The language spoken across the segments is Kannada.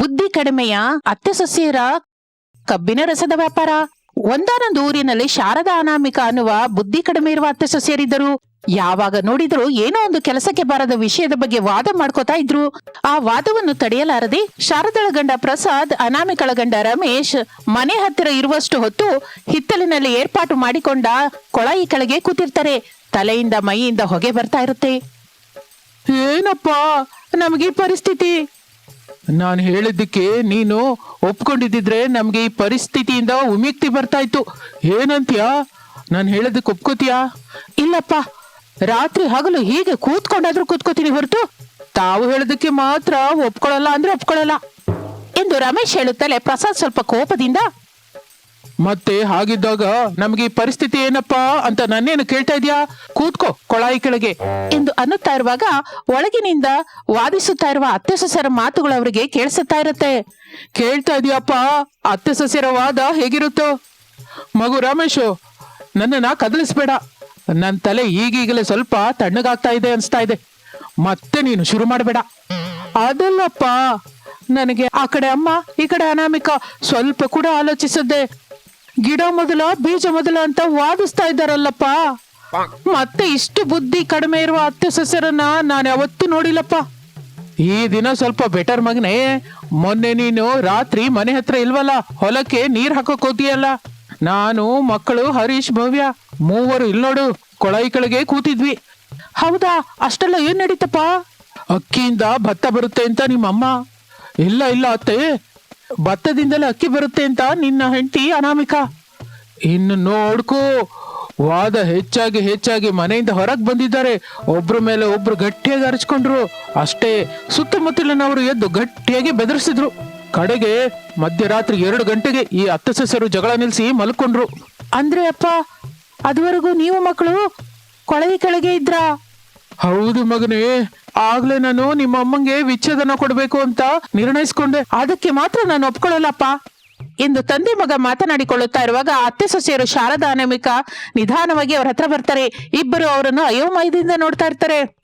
ಬುದ್ಧಿ ಕಡಿಮೆಯ ಅತ್ತೆ ಸೊಸೆಯರ ಕಬ್ಬಿನ ರಸದ ವ್ಯಾಪಾರ. ಒಂದಾನೊಂದು ಊರಿನಲ್ಲಿ ಶಾರದಾ ಅನಾಮಿಕ ಅನ್ನುವ ಬುದ್ಧಿ ಕಡಿಮೆ ಇರುವ ಅತ್ತೆ ಸೊಸೆಯರಿದ್ದರು ಯಾವಾಗ ನೋಡಿದ್ರು ಏನೋ ಒಂದು ಕೆಲಸಕ್ಕೆ ಬಾರದ ವಿಷಯದ ಬಗ್ಗೆ ವಾದ ಮಾಡ್ಕೋತಾ ಇದ್ರು. ಆ ವಾದವನ್ನು ತಡೆಯಲಾರದೆ ಶಾರದಳ ಗಂಡ ಪ್ರಸಾದ್, ಅನಾಮಿಕಳ ಗಂಡ ರಮೇಶ್ ಮನೆ ಹತ್ತಿರ ಇರುವಷ್ಟು ಹೊತ್ತು ಹಿತ್ತಲಿನಲ್ಲಿ ಏರ್ಪಾಟು ಮಾಡಿಕೊಂಡ ಕೊಳಾಯಿ ಕೆಳಗೆ ಕೂತಿರ್ತಾರೆ. ತಲೆಯಿಂದ ಮೈಯಿಂದ ಹೊಗೆ ಬರ್ತಾ ಇರುತ್ತೆ. ಏನಪ್ಪಾ, ನಮಗೆ ಪರಿಸ್ಥಿತಿ? ನಾನು ಹೇಳಿದ್ದಕ್ಕೆ ನೀನು ಒಪ್ಕೊಂಡಿದ್ದಿದ್ರೆ ನಮಗೆ ಈ ಪರಿಸ್ಥಿತಿಯಿಂದ ಉಮಿಕ್ತಿ ಬರ್ತಾ ಇತ್ತು ಏನಂತೀಯಾ? ನಾನು ಹೇಳೋದಕ್ಕೆ ಒಪ್ಕೋತೀಯಾ? ಇಲ್ಲಪ್ಪ ರಾತ್ರಿ ಹಗಲು ಹೀಗೆ ಕೂತ್ಕೊಂಡಾದ್ರೂ ಕೂತ್ಕೋತೀನಿ ಹೊರತು. ತಾವು ಹೇಳೋದಕ್ಕೆ ಮಾತ್ರ ಒಪ್ಕೊಳ್ಳಲ್ಲ ಅಂದ್ರೆ ಒಪ್ಕೊಳ್ಳಲ್ಲ. ಎಂದು ರಮೇಶ್ ಹೇಳುತ್ತಲೇ ಪ್ರಸಾದ್ ಸ್ವಲ್ಪ ಕೋಪದಿಂದ ಮತ್ತೆ ಹಾಗಿದ್ದಾಗ ನಮ್ಗೆ ಈ ಪರಿಸ್ಥಿತಿ ಏನಪ್ಪಾ ಅಂತ ನನ್ನೇನು ಕೇಳ್ತಾ ಇದ್ಯಾ? ಕೂತ್ಕೋ ಕೊಳಾಯಿ ಕೆಳಗೆ. ಎಂದು ಅನ್ನುತ್ತಾ ಇರುವಾಗ ಒಳಗಿನಿಂದ ವಾದಿಸುತ್ತಾ ಇರುವ ಅತ್ತೆ ಸೊಸೆರ ಮಾತುಗಳು ಅವರಿಗೆ ಕೇಳಿಸುತ್ತಾ ಇರುತ್ತೆ. ಕೇಳ್ತಾ ಇದೀಯಪ್ಪ ಅತ್ತೆ ಸೊಸೆರ ವಾದ ಹೇಗಿರುತ್ತೋ? ಮಗು ರಮೇಶು ನನ್ನನ್ನ ಕದಲಿಸ್ಬೇಡ. ನನ್ನ ತಲೆ ಈಗೀಗಲೇ ಸ್ವಲ್ಪ ತಣ್ಣಗಾಗ್ತಾ ಇದೆ ಅನ್ಸ್ತಾ ಇದೆ. ಮತ್ತೆ ನೀನು ಶುರು ಮಾಡಬೇಡ. ಅದಲ್ಲಪ್ಪ ನನಗೆ ಆ ಕಡೆ ಅಮ್ಮ ಈ ಕಡೆ ಅನಾಮಿಕ ಸ್ವಲ್ಪ ಕೂಡ ಆಲೋಚಿಸದೆ ಗಿಡ ಮೊದಲ, ಬೀಜ ಮೊದಲ ಅಂತ ವಾದಿಸ್ತಾ ಇದ್ದಾರಲ್ಲಪ್ಪ. ಮತ್ತೆ ಇಷ್ಟು ಬುದ್ಧಿ ಕಡಿಮೆ ಇರುವ ಅತ್ತೆ ಸಸ್ಯರನ್ನ ನಾನು ಯಾವತ್ತೂ ನೋಡಿಲ್ಲಪ್ಪ. ಈ ದಿನ ಸ್ವಲ್ಪ ಬೆಟರ್ ಮಗನೇ, ಮೊನ್ನೆ ನೀನು ರಾತ್ರಿ ಮನೆ ಹತ್ರ ಇಲ್ವಲ್ಲ, ಹೊಲಕ್ಕೆ ನೀರ್ ಹಾಕೋಕ್ ಹೋದಿಯಲ್ಲ ನಾನು, ಮಕ್ಕಳು, ಹರೀಶ್, ಭವ್ಯ, ಮೂವರು ಇಲ್ ನೋಡು ಕೊಳಾಯಿ ಕೆಳಗೆ ಕೂತಿದ್ವಿ. ಹೌದಾ, ಅಷ್ಟೆಲ್ಲ ಏನ್ ನಡೀತಪ್ಪ? ಅಕ್ಕಿಯಿಂದ ಭತ್ತ ಬರುತ್ತೆ ಅಂತ ನಿಮ್ಮಮ್ಮ. ಇಲ್ಲ ಇಲ್ಲ ಅತ್ತೆ ಭತ್ತದಿಂದಲೇ ಅಕ್ಕಿ ಬರುತ್ತೆ ಅಂತ ನಿನ್ನ ಹೆಂಡತಿ ಅನಾಮಿಕ. ಇನ್ನು ನೋಡ್ಕೋ ವಾದ ಹೆಚ್ಚಾಗಿ ಹೆಚ್ಚಾಗಿ ಮನೆಯಿಂದ ಹೊರಗೆ ಬಂದಿದ್ದಾರೆ. ಒಬ್ರ ಮೇಲೆ ಒಬ್ರು ಗಟ್ಟಿಯಾಗಿ ಅರಚ್ಕೊಂಡ್ರು. ಅಷ್ಟೇ ಸುತ್ತಮುತ್ತಲಿನವರು ಎದ್ದು ಗಟ್ಟಿಯಾಗಿ ಬೆದರಿಸಿದ್ರು. ಕಡೆಗೆ ಮಧ್ಯರಾತ್ರಿ ಎರಡು ಗಂಟೆಗೆ ಈ ಅತ್ತ ಸಸ್ಯರು ಜಗಳ ನಿಲ್ಲಿಸಿ ಮಲ್ಕೊಂಡ್ರು. ಅಂದ್ರೆ ಅಪ್ಪ ಅದುವರೆಗೂ ನೀವು ಮಕ್ಕಳು ಕೊಳವಿ ಕೆಳಗೆ ಇದ್ರಾ? ಹೌದು ಮಗನೇ ಆಗ್ಲೇ ನಾನು ನಿಮ್ಮ ಅಮ್ಮಂಗೆ ವಿಚ್ಛೇದನ ಕೊಡ್ಬೇಕು ಅಂತ ನಿರ್ಣಯಿಸ್ಕೊಂಡೆ. ಅದಕ್ಕೆ ಮಾತ್ರ ನಾನು ಒಪ್ಕೊಳ್ಳಲ್ಲಪ್ಪ. ಎಂದು ತಂದೆ ಮಗ ಮಾತನಾಡಿಕೊಳ್ಳುತ್ತಾ ಇರುವಾಗ ಅತ್ತೆ ಸೊಸೆಯರು ಶಾರದಾ ಅನಾಮಿಕ ನಿಧಾನವಾಗಿ ಅವ್ರ ಹತ್ರ ಬರ್ತಾರೆ. ಇಬ್ಬರು ಅವರನ್ನು ಅಯೋಮಯದಿಂದ ನೋಡ್ತಾ ಇರ್ತಾರೆ.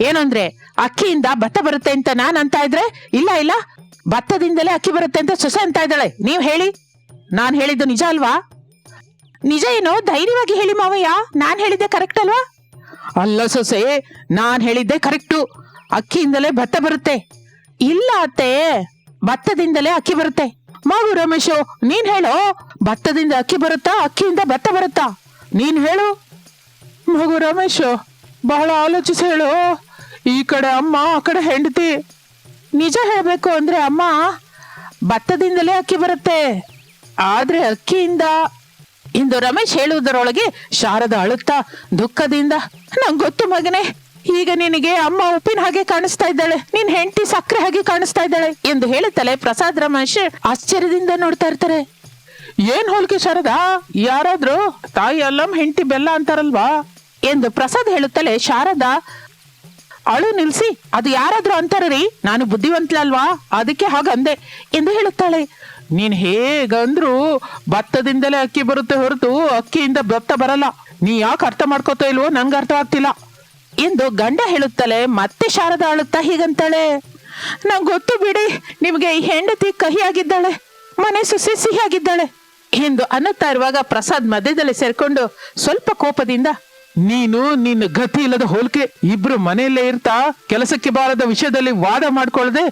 ಏನಂದ್ರೆ ಅಕ್ಕಿಯಿಂದ ಭತ್ತ ಬರುತ್ತೆ ಅಂತ ನಾನ್ ಅಂತ ಇದ್ರೆ, ಇಲ್ಲ ಇಲ್ಲ, ಭತ್ತದಿಂದಲೇ ಅಕ್ಕಿ ಬರುತ್ತೆ ಅಂತ ಸೊಸೆ ಅಂತ ಇದ್ದಾಳೆ. ನೀವ್ ಹೇಳಿ. ನಾನ್ ಹೇಳಿದ್ದು ನಿಜ ಅಲ್ವಾ? ನಿಜ ಏನೋ ಧೈರ್ಯವಾಗಿ ಹೇಳಿ ಮಾವಯ್ಯ. ನಾನ್ ಹೇಳಿದ್ದೆ ಕರೆಕ್ಟ್ ಅಲ್ವಾ? ಅಲ್ಲ ಸೊಸೆ, ನಾನು ಹೇಳಿದ್ದೆ ಕರೆಕ್ಟು. ಅಕ್ಕಿಯಿಂದಲೇ ಭತ್ತ ಬರುತ್ತೆ. ಇಲ್ಲ ಅತ್ತೆ, ಭತ್ತದಿಂದಲೇ ಅಕ್ಕಿ ಬರುತ್ತೆ. ಮಗು ರಮೇಶು, ನೀನ್ ಹೇಳೋ. ಭತ್ತದಿಂದ ಅಕ್ಕಿ ಬರುತ್ತಾ, ಅಕ್ಕಿಯಿಂದ ಭತ್ತ ಬರುತ್ತಾ? ನೀನ್ ಹೇಳು. ಮಗು ರಮೇಶ್, ಬಹಳ ಆಲೋಚಿಸಿ ಹೇಳು. ಈ ಕಡೆ ಅಮ್ಮ, ಆ ಕಡೆ ಹೆಂಡತಿ. ನಿಜ ಹೇಳಬೇಕು ಅಂದ್ರೆ ಅಮ್ಮ, ಭತ್ತದಿಂದಲೇ ಅಕ್ಕಿ ಬರುತ್ತೆ. ಆದ್ರೆ ಅಕ್ಕಿಯಿಂದ ಇಂದು ರಮೇಶ್ ಹೇಳುವುದರೊಳಗೆ ಶಾರದ ಅಳುತ್ತಾ ದುಃಖದಿಂದ, ನಂಗೆ ಗೊತ್ತು ಮಗನೇ, ಈಗ ನಿನಗೆ ಅಮ್ಮ ಉಪ್ಪಿನ ಹಾಗೆ ಕಾಣಿಸ್ತಾ ಇದ್ದಾಳೆ, ನಿನ್ ಹೆಂಡತಿ ಸಕ್ಕರೆ ಹಾಗೆ ಕಾಣಿಸ್ತಾ ಇದ್ದಾಳೆ ಎಂದು ಹೇಳುತ್ತಲೆ ಪ್ರಸಾದ್ ರಮೇಶ್ ಆಶ್ಚರ್ಯದಿಂದ ನೋಡ್ತಾ ಇರ್ತಾರೆ. ಏನ್ ಹೋಲ್ಕೆ ಶಾರದಾ, ಯಾರಾದ್ರೂ ತಾಯಿ ಅಲ್ಲಂ, ಹೆಂಡತಿ ಬೆಲ್ಲ ಅಂತಾರಲ್ವಾ? ಎಂದು ಪ್ರಸಾದ್ ಹೇಳುತ್ತಲೆ ಶಾರದಾ, ಅಳು ನಿಲ್ಸಿ, ಅದು ಯಾರಾದ್ರೂ ಅಂತಾರ್ರಿ, ನಾನು ಬುದ್ಧಿವಂತಲಲ್ವಾ ಅದಕ್ಕೆ ಹಾಗಂದೆ ಎಂದು ಹೇಳುತ್ತಾಳೆ. ನೀನ್ ಹೇಗಂದ್ರು ಭತ್ತದಿಂದಲೇ ಅಕ್ಕಿ ಬರುತ್ತೆ ಹೊರತು ಅಕ್ಕಿಯಿಂದ ಭತ್ತ ಬರಲ್ಲ. ನೀ ಯಾಕೆ ಅರ್ಥ ಮಾಡ್ಕೋತಾ ಇಲ್ವೋ ನನ್ಗೆ ಅರ್ಥ ಆಗ್ತಿಲ್ಲ. ಎಂದು ಗಂಡ ಹೇಳುತ್ತಲೇ ಮತ್ತೆ ಶಾರದಾ ಅಳುತ್ತಾ ಹೀಗಂತಾಳೆ. ನಂಗೆ ಗೊತ್ತು ಬಿಡಿ, ನಿಮಗೆ ಈ ಹೆಂಡತಿ ಕಹಿಯಾಗಿದ್ದಾಳೆ, ಮನೆ ಸುಸಿ ಸಿಹಿಯಾಗಿದ್ದಾಳೆ ಎಂದು ಅನ್ನುತ್ತಾ ಇರುವಾಗ ಪ್ರಸಾದ್ ಮಧ್ಯದಲ್ಲಿ ಸೇರ್ಕೊಂಡು ಸ್ವಲ್ಪ ಕೋಪದಿಂದ, ನೀನು ನಿನ್ನ ಗತಿ ಇಲ್ಲದ ಹೋಲಿಕೆ, ಇಬ್ರು ಮನೆಯಲ್ಲೇ ಇರ್ತಾ, ಕೆಲಸಕ್ಕೆ ಬಾರದ ವಿಷಯದಲ್ಲಿ ವಾದ ಮಾಡ್ಕೊಳ್ಳದೆ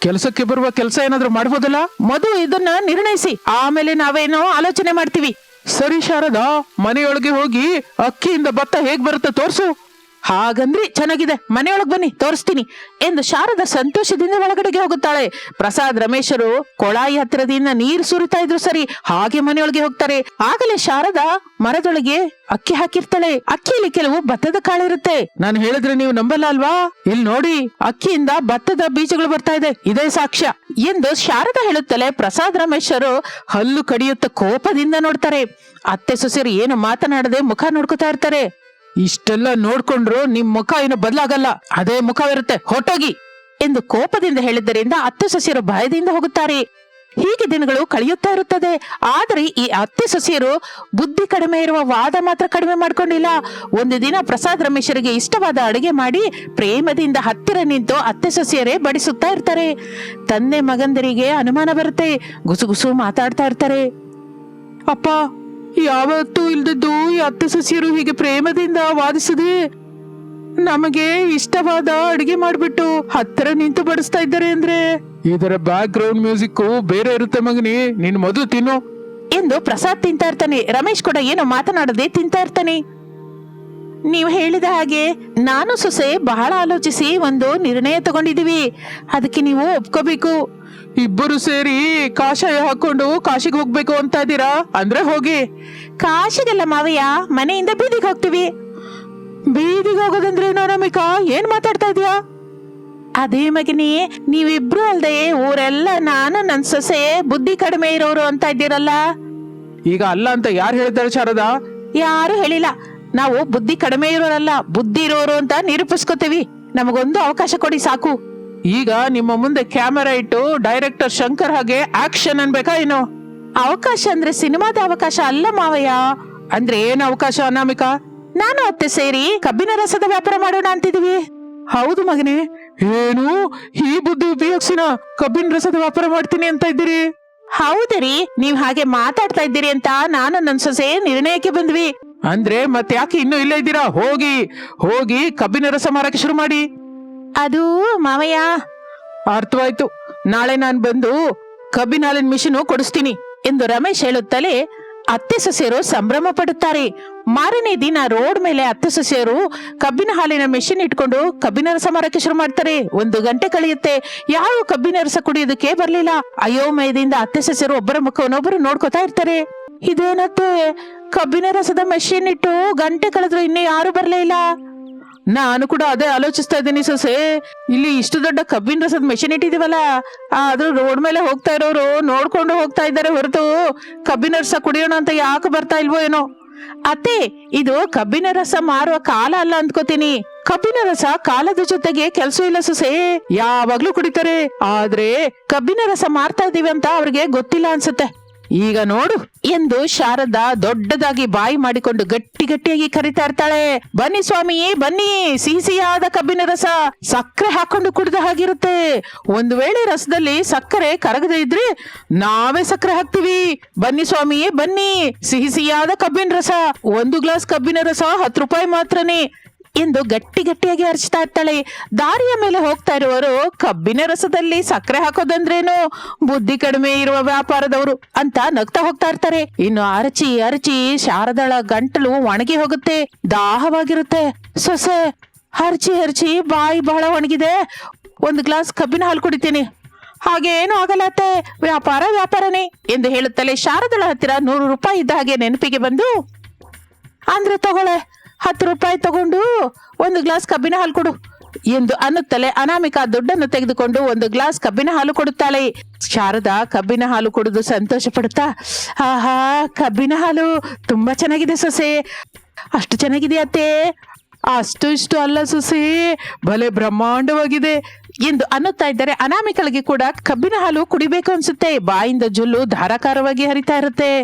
ಕೆಲಸಕ್ಕೆ ಬರುವ ಕೆಲಸ ಏನಾದ್ರೂ ಮಾಡ್ಬೋದಲ್ಲ? ಮಧು ಇದನ್ನ ನಿರ್ಣಯಿಸಿ. ಆಮೇಲೆ ನಾವೇನೋ ಆಲೋಚನೆ ಮಾಡ್ತೀವಿ. ಸರಿ ಶಾರದಾ ಮನೆಯೊಳಗೆ ಹೋಗಿ ಅಕ್ಕಿಯಿಂದ ಭತ್ತ ಹೇಗ್ ಬರುತ್ತೆ ತೋರ್ಸು. ಹಾಗಂದ್ರಿ ಚೆನ್ನಾಗಿದೆ. ಮನೆಯೊಳಗ್ ಬನ್ನಿ, ತೋರಿಸ್ತೀನಿ. ಎಂದು ಶಾರದ ಸಂತೋಷದಿಂದ ಒಳಗಡೆಗೆ ಹೋಗುತ್ತಾಳೆ. ಪ್ರಸಾದ್, ರಮೇಶರು ಕೊಳಾಯಿ ಹತ್ತಿರದಿಂದ ನೀರು ಸುರಿತಾ ಇದ್ರು ಸರಿ, ಹಾಗೆ ಮನೆಯೊಳಗೆ ಹೋಗ್ತಾರೆ. ಆಗಲೇ ಶಾರದ ಮರದೊಳಗೆ ಅಕ್ಕಿ ಹಾಕಿರ್ತಾಳೆ. ಅಕ್ಕಿಯಲ್ಲಿ ಕೆಲವು ಭತ್ತದ ಕಾಳಿರುತ್ತೆ ನಾನು ಹೇಳಿದ್ರೆ ನೀವು ನಂಬಲ್ಲ ಅಲ್ವಾ? ಇಲ್ಲಿ ನೋಡಿ, ಅಕ್ಕಿಯಿಂದ ಭತ್ತದ ಬೀಜಗಳು ಬರ್ತಾ ಇದೆ. ಇದೇ ಸಾಕ್ಷ್ಯ. ಎಂದು ಶಾರದಾ ಹೇಳುತ್ತಲೇ ಪ್ರಸಾದ್, ರಮೇಶರು ಹಲ್ಲು ಕಡಿಯುತ್ತ ಕೋಪದಿಂದ ನೋಡ್ತಾರೆ. ಅತ್ತೆ, ಸೊಸೆರು ಏನು ಮಾತನಾಡದೆ ಮುಖ ನೋಡ್ಕೊತಾ ಇರ್ತಾರೆ. ಇಷ್ಟೆಲ್ಲ ನೋಡ್ಕೊಂಡ್ರು ನಿಮ್ ಮುಖ ಏನು ಬದಲಾಗಲ್ಲ. ಅದೇ ಮುಖವಿರುತ್ತೆ ಹೊಟ್ಟೋಗಿ ಎಂದು ಕೋಪದಿಂದ ಹೇಳಿದ್ದರಿಂದ ಅತ್ತೆ ಸೊಸೆಯರು ಭಯದಿಂದ ಹೋಗುತ್ತಾರೆ. ಹೀಗೆ ದಿನಗಳು ಕಳೆಯುತ್ತಾ ಇರುತ್ತದೆ. ಆದರೆ ಈ ಅತ್ತೆ ಸೊಸೆಯರು ಬುದ್ಧಿ ಕಡಿಮೆ ಇರುವ ವಾದ ಮಾತ್ರ ಕಡಿಮೆ ಮಾಡ್ಕೊಂಡಿಲ್ಲ. ಒಂದು ದಿನ ಪ್ರಸಾದ್ ರಮೇಶರಿಗೆ ಇಷ್ಟವಾದ ಅಡುಗೆ ಮಾಡಿ ಪ್ರೇಮದಿಂದ ಹತ್ತಿರ ನಿಂತು ಅತ್ತೆ ಸೊಸೆಯರೇ ಬಡಿಸುತ್ತಾ ಇರ್ತಾರೆ. ತಂದೆ ಮಗಂದರಿಗೆ ಅನುಮಾನ ಬರುತ್ತೆ. ಗುಸುಗುಸು ಮಾತಾಡ್ತಾ ಇರ್ತಾರೆ. ಅಪ್ಪ ಯಾವತ್ತೂ ಇಲ್ದದ್ದು ಈ ಅತ್ತೆ ಸೊಸೆಯರು ಹೀಗೆ ಪ್ರೇಮದಿಂದ ವಾದಿಸದೆ ನಮಗೆ ಇಷ್ಟವಾದ ಅಡಿಗೆ ಮಾಡ್ಬಿಟ್ಟು ಹತ್ತಿರ ನಿಂತು ಬಡಿಸ್ತಾ ಇದ್ದಾರೆ ಅಂದ್ರೆ? ಇದರ ಬ್ಯಾಕ್ ಗ್ರೌಂಡ್ ಮ್ಯೂಸಿಕ್ ಬೇರೆ ಇರುತ್ತೆ ಮಗನಿ ನೀನ್ ಮೊದಲು ತಿನ್ನು. ಎಂದು ಪ್ರಸಾದ್ ತಿಂತಾ ಇರ್ತಾನೆ. ರಮೇಶ್ ಕೂಡ ಏನೋ ಮಾತನಾಡದೆ ತಿಂತಾ ಇರ್ತಾನೆ. ನೀವು ಹೇಳಿದ ಹಾಗೆ ನಾನು ಸೊಸೆ ಬಹಳ ಆಲೋಚಿಸಿ ಒಂದು ನಿರ್ಣಯ ತಗೊಂಡಿದ್ದೀವಿ. ಅದಕ್ಕೆ ನೀವು ಒಪ್ಕೋಬೇಕು. ಇಬ್ಬರು ಸೇರಿ ಕಾಷಾಯ ಹಾಕೊಂಡು ಕಾಶಿಗೆ ಹೋಗ್ಬೇಕು ಅಂತ ಇದ್ದೀರಾ? ಅಂದ್ರೆ ಹೋಗಿ. ಕಾಶಿಗೆಲ್ಲ ಮಾವಯ್ಯ ಮನೆಯಿಂದ ಬೀದಿಗೆ ಹೋಗ್ತೀವಿ. ಬೀದಿಗೆ ಹೋಗೋದಂದ್ರೆ ರಮಿಕಾ ಏನ್ ಮಾತಾಡ್ತಾ ಇದೀಯಾ ಅದೇ ಮಗಿನಿ ನೀವಿಬ್ರು ಅಲ್ದೆ ಊರೆಲ್ಲ ನಾನು ನನ್ ಸೊಸೆ ಬುದ್ಧಿ ಕಡಿಮೆ ಇರೋರು ಅಂತ ಇದ್ದೀರಲ್ಲ. ಈಗ ಅಲ್ಲ ಅಂತ ಯಾರು ಹೇಳಿದ್ದಾರೆ ಶಾರದಾ? ಯಾರು ಹೇಳಿಲ್ಲ. ನಾವು ಬುದ್ಧಿ ಕಡಿಮೆ ಇರೋರಲ್ಲ, ಬುದ್ಧಿ ಇರೋರು ಅಂತ ನಿರೂಪಿಸ್ಕೋತೀವಿ. ನಮಗೊಂದು ಅವಕಾಶ ಕೊಡಿ ಸಾಕು. ಈಗ ನಿಮ್ಮ ಮುಂದೆ ಕ್ಯಾಮೆರಾ ಇಟ್ಟು ಡೈರೆಕ್ಟರ್ ಶಂಕರ್ ಹಾಗೆ ಆಕ್ಷನ್ ಅನ್ಬೇಕಾ ಏನು? ಅವಕಾಶ ಅಂದ್ರೆ ಸಿನಿಮಾದ ಅವಕಾಶ ಅಲ್ಲ ಮಾವಯ್ಯ. ಅಂದ್ರೆ ಏನ್ ಅವಕಾಶ ಅನಾಮಿಕ? ನಾನು ಅತ್ತೆ ಸೇರಿ ಕಬ್ಬಿನ ರಸದ ವ್ಯಾಪಾರ ಮಾಡೋಣ ಅಂತಿದೀವಿ ಹೌದು ಮಗನೇ. ಏನು? ಈ ಬುದ್ಧಿ ಉಪಯೋಗಿಸಿನ ಕಬ್ಬಿನ ರಸದ ವ್ಯಾಪಾರ ಮಾಡ್ತೀನಿ ಅಂತ ಇದ್ದೀರಿ? ಹೌದರಿ ನೀವ್ ಹಾಗೆ ಮಾತಾಡ್ತಾ ಇದ್ದೀರಿ ಅಂತ ನಾನು ನನ್ ಸೊಸೆ ನಿರ್ಣಯಕ್ಕೆ ಬಂದ್ವಿ. ಅಂದ್ರೆ ಮತ್ತೆ ಯಾಕೆ ಇನ್ನೂ ಇಲ್ಲೇ ಇದ್ದೀರಾ? ಹೋಗಿ ಹೋಗಿ ಕಬ್ಬಿನ ರಸ ಮಾರಕ್ಕೆ ಶುರು ಮಾಡಿ. ಅದು ಮಾವಯ್ಯ. ಅರ್ಥವಾಯ್ತು. ನಾಳೆ ನಾನು ಬಂದು ಕಬ್ಬಿನ ಹಾಲಿನ ಮಿಷಿನ್ ಕೊಡಿಸ್ತೀನಿ ಎಂದು ರಮೇಶ್ ಹೇಳುತ್ತಲೇ ಅತ್ತೆ ಸೊಸೆಯರು ಸಂಭ್ರಮ ಪಡುತ್ತಾರೆ. ಮಾರನೇ ದಿನ ರೋಡ್ ಮೇಲೆ ಅತ್ತೆ ಸೊಸೆಯರು ಕಬ್ಬಿನ ಹಾಲಿನ ಮಿಷಿನ್ ಇಟ್ಕೊಂಡು ಕಬ್ಬಿನ ರಸ ಮಾರಕ್ಕೆ ಶುರು ಮಾಡ್ತಾರೆ. ಒಂದು ಗಂಟೆ ಕಳೆಯುತ್ತೆ. ಯಾರು ಕಬ್ಬಿನ ರಸ ಕುಡಿಯೋದಕ್ಕೆ ಬರ್ಲಿಲ್ಲ. ಅಯೋಮಯದಿಂದ ಅತ್ತೆ ಸೊಸೆಯರು ಒಬ್ಬರ ಮುಖವನ್ನೊಬ್ಬರು ನೋಡ್ಕೋತಾ ಇರ್ತಾರೆ. ಇದೇನತ್ತೆ? ಕಬ್ಬಿನ ರಸದ ಮೆಷಿನ್ ಇಟ್ಟು ಗಂಟೆ ಕಳೆದ್ರೆ ಇನ್ನೂ ಯಾರು ಬರ್ಲೇ ಇಲ್ಲ. ನಾನು ಕೂಡ ಅದೇ ಆಲೋಚಿಸ್ತಾ ಇದ್ದೀನಿ ಸೊಸೆ. ಇಲ್ಲಿ ಇಷ್ಟು ದೊಡ್ಡ ಕಬ್ಬಿನ ರಸದ ಮೆಷಿನ್ ಇಟ್ಟಿದೀವಲ್ಲ, ಆದ್ರೂ ರೋಡ್ ಮೇಲೆ ಹೋಗ್ತಾ ಇರೋರು ನೋಡ್ಕೊಂಡು ಹೋಗ್ತಾ ಇದ್ದಾರೆ ಹೊರತು ಕಬ್ಬಿನ ರಸ ಕುಡಿಯೋಣ ಅಂತ ಯಾಕೆ ಬರ್ತಾ ಇಲ್ವೋ ಏನೋ. ಅತ್ತೆ, ಇದು ಕಬ್ಬಿನ ರಸ ಮಾರುವ ಕಾಲ ಅಲ್ಲ ಅಂದ್ಕೋತೀನಿ. ಕಬ್ಬಿನ ರಸ ಕಾಲದ ಜೊತೆಗೆ ಕೆಲಸ ಇಲ್ಲ ಸೊಸೆ. ಯಾವಾಗ್ಲೂ ಕುಡಿತಾರೆ, ಆದ್ರೆ ಕಬ್ಬಿನ ರಸ ಮಾರ್ತಾ ಇದೀವಿ ಅಂತ ಅವ್ರಿಗೆ ಗೊತ್ತಿಲ್ಲ ಅನ್ಸುತ್ತೆ. ಈಗ ನೋಡು. ಎಂದು ಶಾರದಾ ದೊಡ್ಡದಾಗಿ ಬಾಯಿ ಮಾಡಿಕೊಂಡು ಗಟ್ಟಿ ಗಟ್ಟಿಯಾಗಿ ಕರಿತಾ ಇರ್ತಾಳೆ. ಬನ್ನಿ ಸ್ವಾಮಿ, ಬನ್ನಿ. ಸಿಹಿಸಿಯಾದ ಕಬ್ಬಿನ ರಸ ಸಕ್ಕರೆ ಹಾಕೊಂಡು ಕುಡಿದ ಹಾಗಿರುತ್ತೆ. ಒಂದು ವೇಳೆ ರಸದಲ್ಲಿ ಸಕ್ಕರೆ ಕರಗದೆ ಇದ್ರೆ ನಾವೇ ಸಕ್ಕರೆ ಹಾಕ್ತಿವಿ. ಬನ್ನಿ ಸ್ವಾಮಿಯೇ ಬನ್ನಿ. ಸಿಹಿ ಸಿಹಿಯಾದ ಕಬ್ಬಿನ ರಸ. ಒಂದು ಗ್ಲಾಸ್ ಕಬ್ಬಿನ ರಸ ಹತ್ತು ರೂಪಾಯಿ ಮಾತ್ರನೇ. ಎಂದು ಗಟ್ಟಿ ಗಟ್ಟಿಯಾಗಿ ಅರ್ಚ್ತಾ ಇರ್ತಾಳೆ. ದಾರಿಯ ಮೇಲೆ ಹೋಗ್ತಾ ಇರುವವರು ಕಬ್ಬಿನ ರಸದಲ್ಲಿ ಸಕ್ಕರೆ ಹಾಕೋದಂದ್ರೇನು? ಬುದ್ಧಿ ಕಡಿಮೆ ಇರುವ ವ್ಯಾಪಾರದವರು ಅಂತ ನಗ್ತಾ ಹೋಗ್ತಾ ಇರ್ತಾರೆ. ಇನ್ನು ಅರಚಿ ಅರಚಿ ಶಾರದಳ ಗಂಟಲು ಒಣಗಿ ಹೋಗುತ್ತೆ. ದಾಹವಾಗಿರುತ್ತೆ. ಸೊಸೆ, ಹರ್ಚಿ ಹರ್ಚಿ, ಬಾಯಿ ಬಹಳ ಒಣಗಿದೆ. ಒಂದು ಗ್ಲಾಸ್ ಕಬ್ಬಿನ ಹಾಲು ಕುಡಿತೀನಿ. ಹಾಗೆ ಏನು ಆಗಲತ್ತೆ ವ್ಯಾಪಾರ, ವ್ಯಾಪಾರನೇ ಎಂದು ಹೇಳುತ್ತಲೇ ಶಾರದಳ ಹತ್ತಿರ ನೂರು ರೂಪಾಯಿ ಇದ್ದ ಹಾಗೆ ನೆನಪಿಗೆ ಬಂದು, ಅಂದ್ರೆ ತಗೊಳ್ಳೆ. ಹತ್ತು ರೂಪಾಯಿ ತಗೊಂಡು ಒಂದು ಗ್ಲಾಸ್ ಕಬ್ಬಿನ ಹಾಲು ಕೊಡು ಎಂದು ಅನ್ನುತ್ತಲೇ ಅನಾಮಿಕಾ ದುಡ್ಡನ್ನು ತೆಗೆದುಕೊಂಡು ಒಂದು ಗ್ಲಾಸ್ ಕಬ್ಬಿನ ಹಾಲು ಕೊಡುತ್ತಾಳೆ. ಶಾರದಾ, ಕಬ್ಬಿನ ಹಾಲು ಕುಡಿದು ಸಂತೋಷ ಪಡುತ್ತಾ ಆಹಾ, ಕಬ್ಬಿನ ಹಾಲು ತುಂಬಾ ಚೆನ್ನಾಗಿದೆ ಸೊಸೆ. ಅಷ್ಟು ಚೆನ್ನಾಗಿದೆ ಅತ್ತೆ. ಅಷ್ಟು ಇಷ್ಟು ಅಲ್ಲ ಸೊಸೆ. ಭಲೆ ಬ್ರಹ್ಮಾಂಡವಾಗಿದೆ. ಎಂದು ಅನ್ನುತ್ತಾ ಇದ್ದಾರೆ ಅನಾಮಿಕಳಿಗೆ ಕೂಡ ಕಬ್ಬಿನ ಹಾಲು ಕುಡಿಬೇಕು ಅನ್ಸುತ್ತೆ. ಬಾಯಿಂದ ಜುಲ್ಲು ಧಾರಾಕಾರವಾಗಿ ಹರಿತಾ ಇರುತ್ತೆ.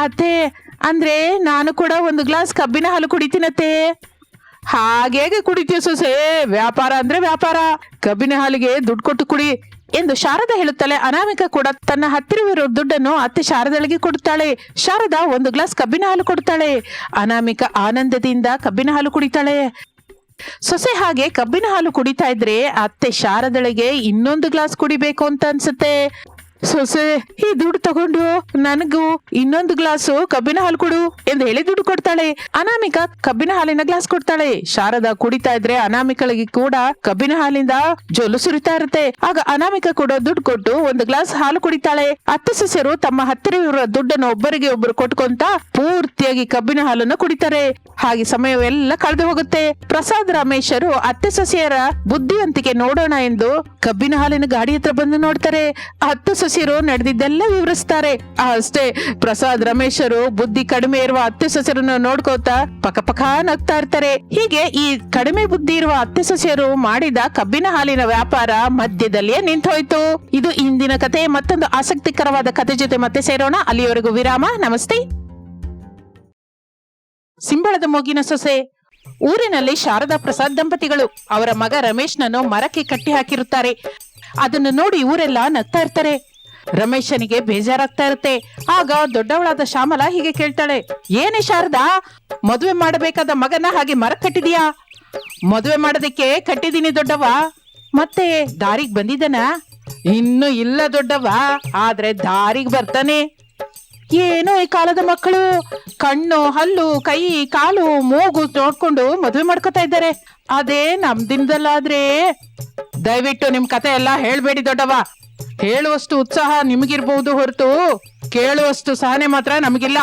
ಅತ್ತೆ ಅಂದ್ರೆ ನಾನು ಕೂಡ ಒಂದು ಗ್ಲಾಸ್ ಕಬ್ಬಿನ ಹಾಲು ಕುಡಿತೀನತ್ತೆ. ಹಾಗೇಗೆ ಕುಡಿತೀಯ ಸೊಸೆ, ವ್ಯಾಪಾರ ಅಂದ್ರೆ ವ್ಯಾಪಾರ. ಕಬ್ಬಿನ ಹಾಲಿಗೆ ದುಡ್ಡು ಕೊಟ್ಟು ಕುಡಿ ಎಂದು ಶಾರದಾ ಹೇಳುತ್ತಾಳೆ ಅನಾಮಿಕ ಕೂಡ ತನ್ನ ಹತ್ತಿರವಿರೋ ದುಡ್ಡನ್ನು ಅತ್ತೆ ಶಾರದಳಿಗೆ ಕೊಡುತ್ತಾಳೆ. ಶಾರದಾ ಒಂದು ಗ್ಲಾಸ್ ಕಬ್ಬಿನ ಹಾಲು ಕೊಡುತ್ತಾಳೆ. ಅನಾಮಿಕ ಆನಂದದಿಂದ ಕಬ್ಬಿನ ಹಾಲು ಕುಡಿತಾಳೆ. ಸೊಸೆ ಹಾಗೆ ಕಬ್ಬಿನ ಹಾಲು ಕುಡಿತಾ ಇದ್ರೆ ಅತ್ತೆ ಶಾರದಳಿಗೆ ಇನ್ನೊಂದು ಗ್ಲಾಸ್ ಕುಡಿಬೇಕು ಅಂತ ಅನ್ಸುತ್ತೆ. ಸೊಸೆ, ಈ ದುಡ್ಡು ತಗೊಂಡು ನನಗೂ ಇನ್ನೊಂದು ಗ್ಲಾಸು ಕಬ್ಬಿನ ಹಾಲು ಕೊಡು ಎಂದು ಹೇಳಿ ದುಡ್ಡು ಕೊಡ್ತಾಳೆ. ಅನಾಮಿಕ ಕಬ್ಬಿನ ಹಾಲಿನ ಗ್ಲಾಸ್ ಕೊಡ್ತಾಳೆ. ಶಾರದ ಕುಡಿತಾ ಇದ್ರೆ ಅನಾಮಿಕಳಿಗೆ ಕೂಡ ಕಬ್ಬಿನ ಹಾಲಿಂದ ಜೊಲು ಸುರಿತಾ ಇರುತ್ತೆ. ಆಗ ಅನಾಮಿಕ ಕೂಡ ದುಡ್ಡು ಕೊಟ್ಟು ಒಂದು ಗ್ಲಾಸ್ ಹಾಲು ಕುಡಿತಾಳೆ. ಅತ್ತೆ ಸೊಸೆರು ತಮ್ಮ ಹತ್ತಿರ ಇರುವ ದುಡ್ಡನ್ನು ಒಬ್ಬರಿಗೆ ಒಬ್ಬರು ಕೊಟ್ಕೊಂತ ಪೂರ್ತಿಯಾಗಿ ಕಬ್ಬಿನ ಹಾಲನ್ನು ಕುಡಿತಾರೆ. ಹಾಗೆ ಸಮಯವೆಲ್ಲ ಕಳೆದು ಹೋಗುತ್ತೆ. ಪ್ರಸಾದ್ ರಮೇಶರು ಅತ್ತೆ ಸೊಸೆಯರ ಬುದ್ಧಿವಂತಿಕೆ ನೋಡೋಣ ಎಂದು ಕಬ್ಬಿನ ಹಾಲಿನ ಗಾಡಿ ಹತ್ರ ಬಂದು ನೋಡ್ತಾರೆ. ಹತ್ತು ಸೊಸೆಯರು ನಡೆದಿದ್ದೆಲ್ಲ ವಿವರಿಸ್ತಾರೆ. ಅಷ್ಟೇ, ಪ್ರಸಾದ್ ರಮೇಶರು ಬುದ್ಧಿ ಕಡಿಮೆ ಇರುವ ಅತ್ತೆ ಸೊಸೆಯರನ್ನ ನೋಡ್ಕೋತಾ ಪಕ ಪಕ ನಗ್ತಾ ಇರ್ತಾರೆ. ಹೀಗೆ ಈ ಕಡಿಮೆ ಬುದ್ಧಿ ಇರುವ ಅತ್ತೆ ಸೊಸೆಯರು ಮಾಡಿದ ಕಬ್ಬಿನ ಹಾಲಿನ ವ್ಯಾಪಾರ ಮಧ್ಯದಲ್ಲಿಯೇ ನಿಂತೋಯ್ತು. ಇದು ಇಂದಿನ ಕತೆ ಮತ್ತೊಂದು ಆಸಕ್ತಿಕರವಾದ ಕತೆ ಜೊತೆ ಮತ್ತೆ ಸೇರೋಣ. ಅಲ್ಲಿಯವರೆಗೂ ವಿರಾಮ, ನಮಸ್ತೆ. ಸಿಂಬಳದ ಮೂಗಿನ ಸೊಸೆ. ಊರಿನಲ್ಲಿ ಶಾರದಾ ಪ್ರಸಾದ್ ದಂಪತಿಗಳು, ಅವರ ಮಗ ರಮೇಶ್ನನ್ನು ಮರಕ್ಕೆ ಕಟ್ಟಿ ಹಾಕಿರುತ್ತಾರೆ. ಅದನ್ನು ನೋಡಿ ಊರೆಲ್ಲ ನಗ್ತಾ ಇರ್ತಾರೆ. ರಮೇಶನಿಗೆ ಬೇಜಾರಾಗ್ತಾ ಇರುತ್ತೆ. ಆಗ ದೊಡ್ಡವಳಾದ ಶ್ಯಾಮಲ ಹೀಗೆ ಕೇಳ್ತಾಳೆ, ಏನೇ ಶಾರದಾ, ಮದುವೆ ಮಾಡಬೇಕಾದ ಮಗನ ಹಾಗೆ ಮರ ಕಟ್ಟಿದೀಯಾ ಮದುವೆ ಮಾಡೋದಕ್ಕೆ ಕಟ್ಟಿದೀನಿ ದೊಡ್ಡವ ಮತ್ತೆ ದಾರಿಗೆ ಬಂದಿದ್ದನ? ಇನ್ನು ಇಲ್ಲ ದೊಡ್ಡವ ಆದ್ರೆ ದಾರಿಗೆ ಬರ್ತಾನೆ. ಏನೋ ಈ ಕಾಲದ ಮಕ್ಕಳು, ಕಣ್ಣು, ಹಲ್ಲು, ಕೈ, ಕಾಲು, ಮೂಗು ನೋಡ್ಕೊಂಡು ಮದುವೆ ಮಾಡ್ಕೊತಾ ಇದ್ದಾರೆ. ಅದೇ ನಮ್ ದಿನದಲ್ಲಾದ್ರೆ. ದಯವಿಟ್ಟು ನಿಮ್ ಕತೆ ಎಲ್ಲ ಹೇಳ್ಬೇಡಿ ದೊಡ್ಡವ ಹೇಳುವಷ್ಟು ಉತ್ಸಾಹ ನಿಮಗಿರಬಹುದು ಹೊರತು ಕೇಳುವಷ್ಟು ಸಹನೆ ಮಾತ್ರ ನಮಗಿಲ್ಲ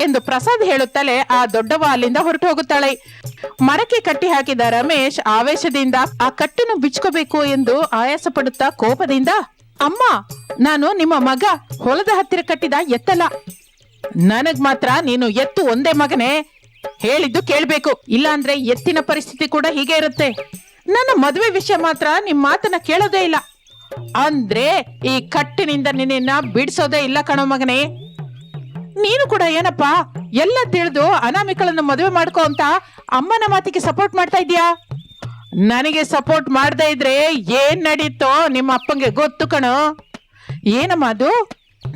ಎಂದು ಪ್ರಸಾದ್ ಹೇಳುತ್ತಲೇ ಆ ದೊಡ್ಡವ ಅಲ್ಲಿಂದ ಹೊರಟು ಹೋಗುತ್ತಾಳೆ. ಮರಕ್ಕೆ ಕಟ್ಟಿ ಹಾಕಿದ ರಮೇಶ್ ಆವೇಶದಿಂದ ಆ ಕಟ್ಟನ್ನು ಬಿಚ್ಕೋಬೇಕು ಎಂದು ಆಯಾಸ ಪಡುತ್ತಾ ಕೋಪದಿಂದ, ಅಮ್ಮ, ನಾನು ನಿಮ್ಮ ಮಗ, ಹೊಲದ ಹತ್ತಿರ ಕಟ್ಟಿದ ಎತ್ತಲ್ಲ. ನನಗ್ ಮಾತ್ರ ನೀನು ಎತ್ತು ಒಂದೇ ಮಗನೇ. ಹೇಳಿದ್ದು ಕೇಳ್ಬೇಕು. ಇಲ್ಲಾಂದ್ರೆ ಎತ್ತಿನ ಪರಿಸ್ಥಿತಿ ಕೂಡ ಹೀಗೆ ಇರುತ್ತೆ. ನನ್ನ ಮದುವೆ ವಿಷಯ ಮಾತ್ರ ನಿಮ್ ಮಾತನ್ನ ಕೇಳೋದೇ ಇಲ್ಲ. ಅಂದ್ರೆ ಈ ಕಟ್ಟಿನಿಂದ ನಿನ್ನ ಬಿಡಿಸೋದೇ ಇಲ್ಲ ಕಣೋ ಮಗನೇ. ನೀನು ಕೂಡ ಏನಪ್ಪಾ, ಎಲ್ಲ ತಿಳಿದು ಅನಾಮಿಕಳನ್ನ ಮದುವೆ ಮಾಡ್ಕೋ ಅಂತ ಅಮ್ಮನ ಮಾತಿಗೆ ಸಪೋರ್ಟ್ ಮಾಡ್ತಾ ಇದೀಯಾ ನನಗೆ ಸಪೋರ್ಟ್ ಮಾಡದೇ ಇದ್ರೆ ಏನ್ ನಡೀತೋ ನಿಮ್ಮ ಅಪ್ಪಂಗೆ ಗೊತ್ತು ಕಣೋ. ಏನಮ್ಮ ಅದು?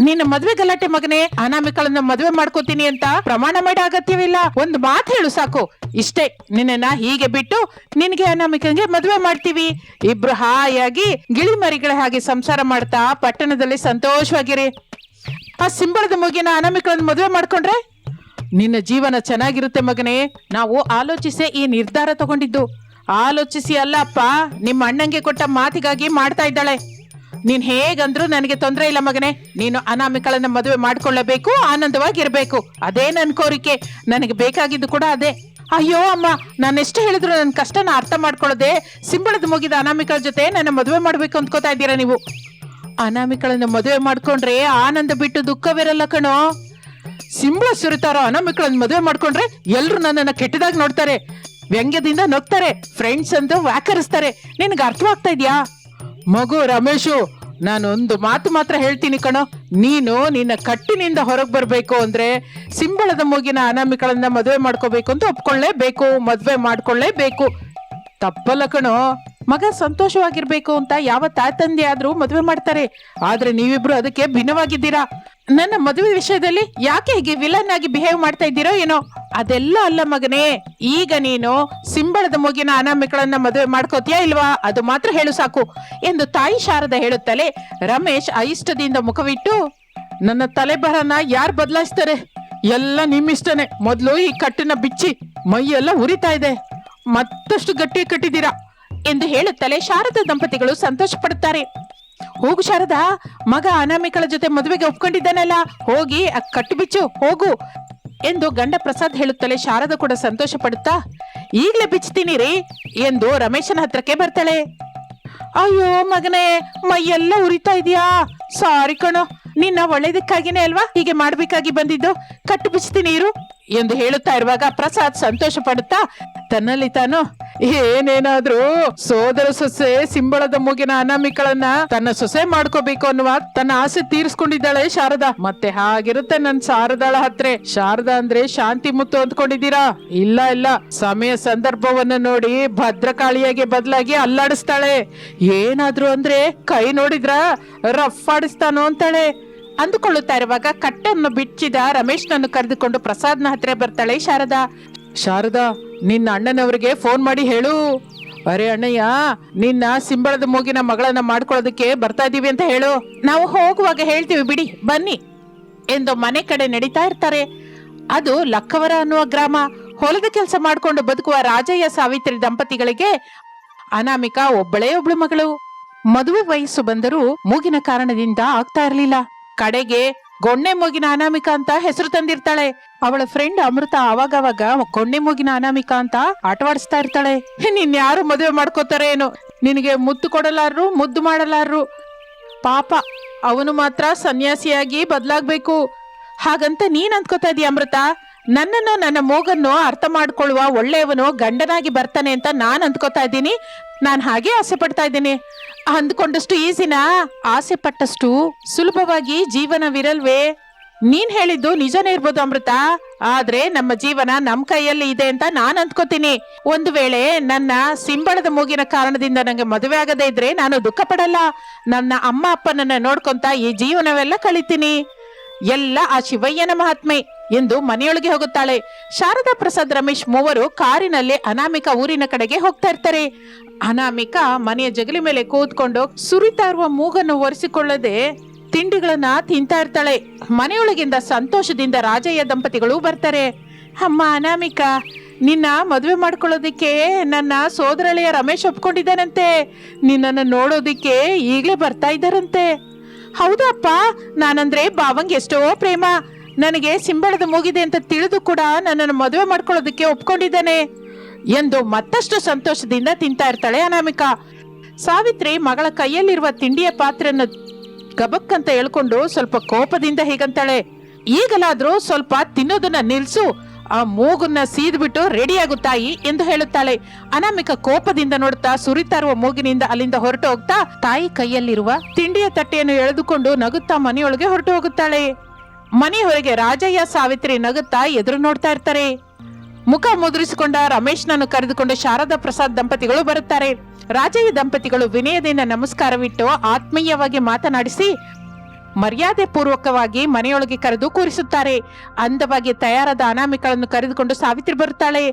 ನಿನ್ನ ಮದ್ವೆ ಗಲಾಟೆ ಮಗನೇ, ಅನಾಮಿಕಳನ್ನ ಮದುವೆ ಮಾಡ್ಕೋತೀನಿ ಅಂತ ಪ್ರಮಾಣ ಮಾಡ ಅಗತ್ಯವಿಲ್ಲ. ಒಂದ್ ಮಾತು ಹೇಳು ಸಾಕು. ಇಷ್ಟೇ, ನಿನ್ನನ್ನ ಹೀಗೆ ಬಿಟ್ಟು ನಿನಗೆ ಅನಾಮಿಕಂಗೆ ಮದುವೆ ಮಾಡ್ತೀವಿ. ಇಬ್ರು ಹಾಯಾಗಿ ಗಿಳಿಮರಿಗಳ ಹಾಗೆ ಸಂಸಾರ ಮಾಡ್ತಾ ಪಟ್ಟಣದಲ್ಲಿ ಸಂತೋಷವಾಗಿರಿ. ಆ ಸಿಂಬಳದ ಮುಗಿನ ಅನಾಮಿಕಳನ್ನ ಮದುವೆ ಮಾಡ್ಕೊಂಡ್ರೆ? ನಿನ್ನ ಜೀವನ ಚೆನ್ನಾಗಿರುತ್ತೆ ಮಗನೇ. ನಾವು ಆಲೋಚಿಸಿ ಈ ನಿರ್ಧಾರ ತಗೊಂಡಿದ್ದು. ಆಲೋಚಿಸಿ ಅಲ್ಲಪ್ಪ, ನಿಮ್ಮ ಅಣ್ಣಂಗೆ ಕೊಟ್ಟ ಮಾತಿಗಾಗಿ ಮಾಡ್ತಾ ಇದ್ದಾಳೆ. ನೀನ್ ಹೇಗಂದ್ರು ನನಗೆ ತೊಂದರೆ ಇಲ್ಲ ಮಗನೇ. ನೀನು ಅನಾಮಿಕಳನ್ನ ಮದುವೆ ಮಾಡ್ಕೊಳ್ಳಬೇಕು, ಆನಂದವಾಗಿರ್ಬೇಕು. ಅದೇ ನನ್ನ ಕೋರಿಕೆ. ನನಗೆ ಬೇಕಾಗಿದ್ದು ಕೂಡ ಅದೇ. ಅಯ್ಯೋ ಅಮ್ಮ ನಾನು ಎಷ್ಟು ಹೇಳಿದ್ರು ನನ್ನ ಕಷ್ಟನ ಅರ್ಥ ಮಾಡ್ಕೊಳ್ಳದೆ ಸಿಂಬಳದ ಮುಗಿದ ಅನಾಮಿಕಳ ಜೊತೆ ನನ್ನ ಮದುವೆ ಮಾಡಬೇಕು ಅಂದ್ಕೋತಾ ಇದ್ದೀರಾ ನೀವು? ಅನಾಮಿಕಳನ್ನ ಮದುವೆ ಮಾಡ್ಕೊಂಡ್ರೆ ಆನಂದ ಬಿಟ್ಟು ದುಃಖವಿರಲ್ಲ ಕಣೋ. ಸಿಂಬಳ ಸುರಿತಾರೋ ಅನಾಮಿಕಳನ್ನ ಮದುವೆ ಮಾಡ್ಕೊಂಡ್ರೆ ಎಲ್ಲರೂ ನನ್ನನ್ನ ಕೆಟ್ಟದಾಗಿ ನೋಡ್ತಾರೆ. ವ್ಯಂಗ್ಯದಿಂದ ನಗ್ತಾರೆ ಫ್ರೆಂಡ್ಸ್ ಅಂತ ವ್ಯಾಕರಿಸ್ತಾರೆ. ನಿನಗೆ ಅರ್ಥವಾಗ್ತಾ ಇದ್ಯಾ? ಮಗು ರಮೇಶು, ನಾನೊಂದು ಮಾತು ಮಾತ್ರ ಹೇಳ್ತೀನಿ ಕಣೋ. ನೀನು ನಿನ್ನ ಕಟ್ಟಿನಿಂದ ಹೊರಗೆ ಬರಬೇಕು ಅಂದ್ರೆ ಸಿಂಬಳದ ಮೂಗಿನ ಅನಾಮಿಕಳನ್ನ ಮದುವೆ ಮಾಡ್ಕೋಬೇಕು ಅಂತ ಒಪ್ಕೊಳ್ಳೇಬೇಕು, ಮದುವೆ ಮಾಡ್ಕೊಳ್ಳೇಬೇಕು. ತಪ್ಪಲ್ಲ ಕಣೋ. ಮಗ ಸಂತೋಷವಾಗಿರ್ಬೇಕು ಅಂತ ಯಾವ ತಾಯಿ ತಂದೆ ಆದ್ರೂ ಮದುವೆ ಮಾಡ್ತಾರೆ. ಆದ್ರೆ ನೀವಿಬ್ರು ಅದಕ್ಕೆ ಭಿನ್ನವಾಗಿದ್ದೀರಾ? ನನ್ನ ಮದುವೆ ವಿಷಯದಲ್ಲಿ ಯಾಕೆ ಹೀಗೆ ವಿಲನ್ ಆಗಿ ಬಿಹೇವ್ ಮಾಡ್ತಾ ಇದ್ದೀರೋ ಏನೋ? ಅದೆಲ್ಲ ಅಲ್ಲ ಮಗನೇ. ಈಗ ನೀನು ಸಿಂಬಳದ ಮುಗಿನ ಅನಾಮಿಕಳನ್ನ ಮದುವೆ ಮಾಡ್ಕೋತೀಯಾ ಇಲ್ವಾ? ಅದು ಮಾತ್ರ ಹೇಳು ಸಾಕು. ಎಂದು ತಾಯಿ ಶಾರದ ಹೇಳುತ್ತಲೇ ರಮೇಶ್ ಐಷ್ಟದಿಂದ ಮುಖವಿಟ್ಟು, ನನ್ನ ತಲೆಬರನ ಯಾರು ಬದಲಾಯಿಸ್ತಾರೆ? ಎಲ್ಲ ನಿಮ್ಮಿಷ್ಟನೇ. ಮೊದಲು ಈ ಕಟ್ಟನ್ನ ಬಿಚ್ಚಿ ಮೈಯೆಲ್ಲ ಉರಿತಾ ಇದೆ. ಮತ್ತಷ್ಟು ಗಟ್ಟಿ ಕಟ್ಟಿದ್ದೀರಾ? ಎಂದು ಹೇಳುತ್ತಲೇ ಶಾರದಾ ದಂಪತಿಗಳು ಸಂತೋಷ ಪಡುತ್ತಾರೆ ಹೋಗು ಶಾರದಾ, ಮಗ ಅನಾಮಿಕಳ ಜೊತೆ ಮದುವೆಗೆ ಒಪ್ಕೊಂಡಿದ್ದಾನಲ್ಲ, ಹೋಗಿ ಅ ಕಟ್ಟು ಬಿಚ್ಚು ಹೋಗು ಎಂದು ಗಂಡ ಪ್ರಸಾದ್ ಹೇಳುತ್ತಲೇ ಶಾರದ ಕೂಡ ಸಂತೋಷ ಪಡುತ್ತಾ ಈಗ್ಲೇ ಬಿಚ್ತೀನಿ ರೀ ಎಂದು ರಮೇಶನ ಹತ್ರಕ್ಕೆ ಬರ್ತಾಳೆ. ಅಯ್ಯೋ ಮಗನೇ, ಮೈಯೆಲ್ಲ ಉರಿತಾ ಇದೆಯಾ? ಸಾರಿ ಕಣೋ, ನಿನ್ನ ಒಳ್ಳೇದಕ್ಕಾಗಿನೇ ಅಲ್ವಾ ಹೀಗೆ ಮಾಡ್ಬೇಕಾಗಿ ಬಂದಿದ್ದು? ಕಟ್ಟು ಬಿಚ್ಚತೀನಿ ಇರು ಎಂದು ಹೇಳುತ್ತಾ ಇರುವಾಗ ಪ್ರಸಾದ್ ಸಂತೋಷ ಪಡುತ್ತಾ ತನ್ನಲ್ಲಿ ತಾನು ಏನೇನಾದ್ರೂ ಸೋದರ ಸೊಸೆ ಸಿಂಬಳದ ಮೂಗಿನ ಅನಾಮಿಕಳನ್ನ ತನ್ನ ಸೊಸೆ ಮಾಡ್ಕೋಬೇಕು ಅನ್ನುವ ತನ್ನ ಆಸೆ ತೀರಿಸ್ಕೊಂಡಿದ್ದಾಳೆ ಶಾರದಾ. ಮತ್ತೆ ಹಾಗಿರುತ್ತೆ ನನ್ ಶಾರದಾಳ ಹತ್ರ. ಶಾರದಾ ಅಂದ್ರೆ ಶಾಂತಿ ಮುತ್ತು ಅಂದ್ಕೊಂಡಿದ್ದೀರಾ? ಇಲ್ಲ ಇಲ್ಲ. ಸಮಯ ಸಂದರ್ಭವನ್ನ ನೋಡಿ ಭದ್ರಕಾಳಿಯಾಗಿ ಬದಲಾಗಿ ಅಲ್ಲಾಡಿಸ್ತಾಳೆ. ಏನಾದ್ರು ಅಂದ್ರೆ ಕೈ ನೋಡಿದ್ರ? ರಫ್ ಆಡಿಸ್ತಾನೋ ಅಂತಾಳೆ. ಅಂದುಕೊಳ್ಳುತ್ತಾ ಇರುವಾಗ ಕಟ್ಟನ್ನು ಬಿಚ್ಚಿದ ರಮೇಶ್ನನ್ನು ಕರೆದುಕೊಂಡು ಪ್ರಸಾದ್ನ ಹತ್ರ ಬರ್ತಾಳೆ ಶಾರದಾ. ಶಾರದಾ ನಿನ್ನ ಅಣ್ಣನವರಿಗೆ ಫೋನ್ ಮಾಡಿ ಹೇಳು. ಅರೆ ಅಣ್ಣಯ್ಯ, ನಿನ್ನ ಸಿಂಬಳದ ಮೂಗಿನ ಮಗಳನ್ನ ಮಾಡ್ಕೊಳ್ಳೋದಕ್ಕೆ ಬರ್ತಾ ಇದೀವಿ ಅಂತ ಹೇಳು. ನಾವು ಹೋಗುವಾಗ ಹೇಳ್ತೀವಿ, ಬಿಡಿ, ಬನ್ನಿ ಎಂದು ಮನೆ ಕಡೆ ನಡೀತಾ ಇರ್ತಾರೆ. ಅದು ಲಕ್ಕವರ ಅನ್ನುವ ಗ್ರಾಮ. ಹೊಲದ ಕೆಲಸ ಮಾಡಿಕೊಂಡು ಬದುಕುವ ರಾಜಯ್ಯ, ಸಾವಿತ್ರಿ ದಂಪತಿಗಳಿಗೆ ಅನಾಮಿಕ ಒಬ್ಬಳೇ ಒಬ್ಳು ಮಗಳು. ಮದುವೆ ವಯಸ್ಸು ಬಂದರೂ ಮೂಗಿನ ಕಾರಣದಿಂದ ಆಗ್ತಾ ಇರಲಿಲ್ಲ. ಕಡೆಗೆ ಗೊಣ್ಣೆ ಮೂಗಿನ ಅನಾಮಿಕಾ ಅಂತ ಹೆಸರು ತಂದಿರ್ತಾಳೆ. ಅವಳ ಫ್ರೆಂಡ್ ಅಮೃತ ಅವಾಗವಾಗ ಗೊಣ್ಣೆ ಮೂಗಿನ ಅನಾಮಿಕಾ ಅಂತ ಆಟವಾಡಿಸ್ತಾ ಇರ್ತಾಳೆ. ನಿನ್ ಯಾರು ಮದುವೆ ಮಾಡ್ಕೋತಾರೆ ಏನು? ನಿನಗೆ ಮುದ್ದು ಕೊಡಲಾರು ಮುದ್ದು ಮಾಡಲಾರರು. ಪಾಪ, ಅವನು ಮಾತ್ರ ಸನ್ಯಾಸಿಯಾಗಿ ಬದಲಾಗ್ಬೇಕು. ಹಾಗಂತ ನೀನ್ ಅಂದ್ಕೋತಾ ಇದೀಯ ಅಮೃತ? ನನ್ನನ್ನು ನನ್ನ ಮೂಗನ್ನು ಅರ್ಥ ಮಾಡ್ಕೊಳ್ಳುವ ಒಳ್ಳೆಯವನು ಗಂಡನಾಗಿ ಬರ್ತಾನೆ ಅಂತ ನಾನು ಅಂದ್ಕೋತಾ ಇದ್ದೀನಿ. ನಾನು ಹಾಗೆ ಆಸೆ ಪಡ್ತಾ ಇದ್ದೀನಿ. ಅಂದ್ಕೊಂಡಷ್ಟು ಈಸಿನಾ? ಆಸೆ ಪಟ್ಟಷ್ಟು ಸುಲಭವಾಗಿ ಜೀವನವಿರಲ್ವೇ? ನೀನ್ ಹೇಳಿದ್ದು ನಿಜನೇ ಇರ್ಬೋದು ಅಮೃತ. ಆದ್ರೆ ನಮ್ಮ ಜೀವನ ನಮ್ ಕೈಯಲ್ಲಿ ಇದೆ ಅಂತ ನಾನ್ ಅಂದ್ಕೋತೀನಿ. ಒಂದು ವೇಳೆ ನನ್ನ ಸಿಂಬಳದ ಮೂಗಿನ ಕಾರಣದಿಂದ ನಂಗೆ ಮದುವೆ ಆಗದೇ ಇದ್ರೆ ನಾನು ದುಃಖ ಪಡಲ್ಲ ನನ್ನ ಅಮ್ಮ ಅಪ್ಪನನ್ನ ನೋಡ್ಕೊಂತ ಈ ಜೀವನವೆಲ್ಲ ಕಳಿತೀನಿ. ಎಲ್ಲ ಆ ಶಿವಯ್ಯನ ಮಹಾತ್ಮೆ ಎಂದು ಮನೆಯೊಳಗೆ ಹೋಗುತ್ತಾಳೆ. ಶಾರದಾ ಪ್ರಸಾದ್ ರಮೇಶ್ ಮೂವರು ಕಾರಿನಲ್ಲಿ ಅನಾಮಿಕ ಊರಿನ ಕಡೆಗೆ ಹೋಗ್ತಾ ಇರ್ತಾರೆ. ಅನಾಮಿಕ ಮನೆಯ ಜಗಲಿ ಮೇಲೆ ಕೂತ್ಕೊಂಡು ಸುರಿತಾ ಇರುವ ಮೂಗನ್ನು ಒರೆಸಿಕೊಳ್ಳದೆ ತಿಂಡಿಗಳನ್ನ ತಿಂತಾ ಇರ್ತಾಳೆ. ಮನೆಯೊಳಗಿಂದ ಸಂತೋಷದಿಂದ ರಾಜಯ್ಯ ದಂಪತಿಗಳು ಬರ್ತಾರೆ. ಅಮ್ಮ ಅನಾಮಿಕ, ನಿನ್ನ ಮದುವೆ ಮಾಡ್ಕೊಳ್ಳೋದಿಕ್ಕೆ ನನ್ನ ಸೋದರಳಿಯ ರಮೇಶ್ ಒಪ್ಕೊಂಡಿದ್ದಾನಂತೆ. ನಿನ್ನನ್ನು ನೋಡೋದಿಕ್ಕೆ ಈಗಲೇ ಬರ್ತಾ ಇದ್ದಾರಂತೆ. ಹೌದಪ್ಪ. ನಾನಂದ್ರೆ ಬಾವಂಗೆ ಎಷ್ಟೋ ಪ್ರೇಮ. ನನಗೆ ಸಿಂಬಳದ ಮುಗಿದೆ ಅಂತ ತಿಳಿದು ಕೂಡ ನನ್ನನ್ನು ಮದುವೆ ಮಾಡ್ಕೊಳ್ಳೋದಕ್ಕೆ ಒಪ್ಕೊಂಡಿದ್ದಾನೆ. ಎಂದು ಮತ್ತಷ್ಟು ಸಂತೋಷದಿಂದ ತಿಂತಾ ಇರ್ತಾಳೆ ಅನಾಮಿಕಾ. ಸಾವಿತ್ರಿ ಮಗಳ ಕೈಯಲ್ಲಿರುವ ತಿಂಡಿಯ ಪಾತ್ರೆಯನ್ನು ಗಬಕ್ ಅಂತ ಹೇಳ್ಕೊಂಡು ಸ್ವಲ್ಪ ಕೋಪದಿಂದ ಹೀಗಂತಾಳೆ. ಈಗಲಾದ್ರೂ ಸ್ವಲ್ಪ ತಿನ್ನೋದನ್ನ ನಿಲ್ಸು. ಆ ಮೂಗನ್ನ ಸೀದ್ಬಿಟ್ಟು ರೆಡಿ ಆಗುತ್ತಾಯಿ ಎಂದು ಹೇಳುತ್ತಾಳೆ. ಅನಾಮಿಕ ಕೋಪದಿಂದ ನೋಡುತ್ತಾ ಸುರಿತಾರುವ ಮೂಗಿನಿಂದ ಅಲ್ಲಿಂದ ಹೊರಟು ಹೋಗ್ತಾ ತಾಯಿ ಕೈಯಲ್ಲಿರುವ ತಿಂಡಿಯ ತಟ್ಟೆಯನ್ನು ಎಳೆದುಕೊಂಡು ನಗುತ್ತಾ ಮನೆಯೊಳಗೆ ಹೊರಟು ಹೋಗುತ್ತಾಳೆ. ಮನೆ ಹೊರಗೆ ರಾಜಯ್ಯ ಸಾವಿತ್ರಿ ನಗುತ್ತಾ ಎದುರು ನೋಡ್ತಾ ಇರ್ತಾರೆ. ಮುಖ ಮುದ್ರಿಸಿಕೊಂಡ ರಮೇಶ್ನನ್ನು ಕರೆದುಕೊಂಡು ಶಾರದಾ ಪ್ರಸಾದ್ ದಂಪತಿಗಳು ಬರುತ್ತಾರೆ. ರಾಜಯ್ಯ ದಂಪತಿಗಳು ವಿನಯದಿಂದ ನಮಸ್ಕಾರವಿಟ್ಟು ಆತ್ಮೀಯವಾಗಿ ಮಾತನಾಡಿಸಿ ಮರ್ಯಾದೆ ಪೂರ್ವಕವಾಗಿ ಮನೆಯೊಳಗೆ ಕರೆದು ಕೂರಿಸುತ್ತಾರೆ. ಅಂದವಾಗಿ ತಯಾರಾದ ಅನಾಮಿಕಳನ್ನು ಕರೆದುಕೊಂಡು ಸಾವಿತ್ರಿ ಬರುತ್ತಾಳೆ.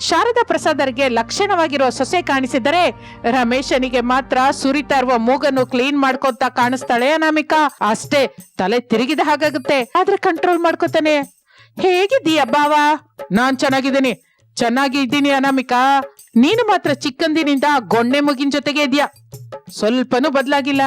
ಶಾರದಾ ಪ್ರಸಾದರಿಗೆ ಲಕ್ಷಣವಾಗಿರುವ ಸೊಸೆ ಕಾಣಿಸಿದರೆ ರಮೇಶನಿಗೆ ಮಾತ್ರ ಸುರಿತಾ ಇರುವ ಮೂಗನ್ನು ಕ್ಲೀನ್ ಮಾಡ್ಕೊತಾ ಕಾಣಿಸ್ತಾಳೆ ಅನಾಮಿಕಾ. ಅಷ್ಟೇ, ತಲೆ ತಿರುಗಿದ ಹಾಗಾಗುತ್ತೆ. ಆದ್ರೆ ಕಂಟ್ರೋಲ್ ಮಾಡ್ಕೋತಾನೆ. ಹೇಗಿದ್ದೀಯ ಬಾವ ನಾನ್ ಚೆನ್ನಾಗಿದ್ದೀನಿ. ಚೆನ್ನಾಗಿ ಇದ್ದೀನಿ ಅನಾಮಿಕಾ. ನೀನು ಮಾತ್ರ ಚಿಕ್ಕಂದಿನಿಂದ ಗೊಂಡೆ ಮುಗಿನ ಜೊತೆಗೆ ಇದೆಯಾ. ಸ್ವಲ್ಪನೂ ಬದಲಾಗಿಲ್ಲ.